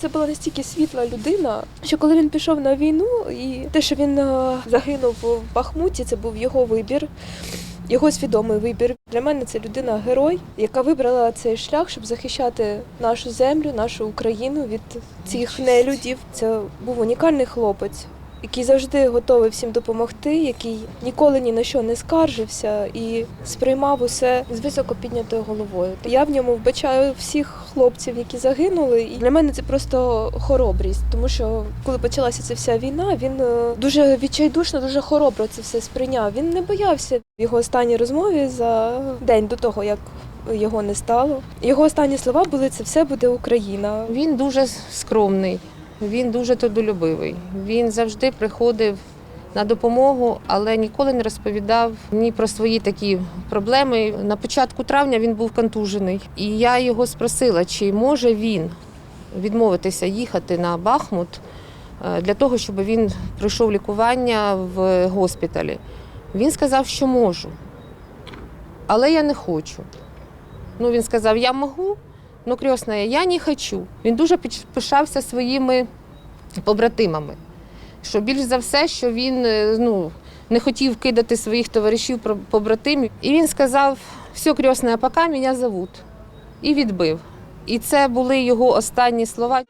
Це була настільки світла людина, що коли він пішов на війну, і те, що він е, загинув в Бахмуті, це був його вибір, його свідомий вибір. Для мене це людина герой, яка вибрала цей шлях, щоб захищати нашу землю, нашу Україну від цих нелюдів. Це був унікальний хлопець. Який завжди готовий всім допомогти, який ніколи ні на що не скаржився і сприймав усе з високо піднятою головою. Я в ньому вбачаю всіх хлопців, які загинули. І для мене це просто хоробрість, тому що коли почалася ця вся війна, він е, дуже відчайдушно, дуже хоробро це все сприйняв. Він не боявся в його останній розмові за день до того, як його не стало. Його останні слова були це все буде Україна. Він дуже скромний, він дуже трудолюбивий. Він завжди приходив на допомогу, але ніколи не розповідав ні про свої такі проблеми. На початку травня він був контужений, і я його спросила, чи може він відмовитися їхати на Бахмут е, для того, щоб він пройшов лікування в госпіталі. Він сказав, що можу, але я не хочу. Ну, він сказав, я можу, Ну, крісна, я не хочу. Він дуже пишався своїми побратимами. Що більш за все, що він е, ну, не хотів кидати своїх товаришів побратимів. І він сказав: все, крісна, пока мене зовут. І відбив. І це були його останні слова.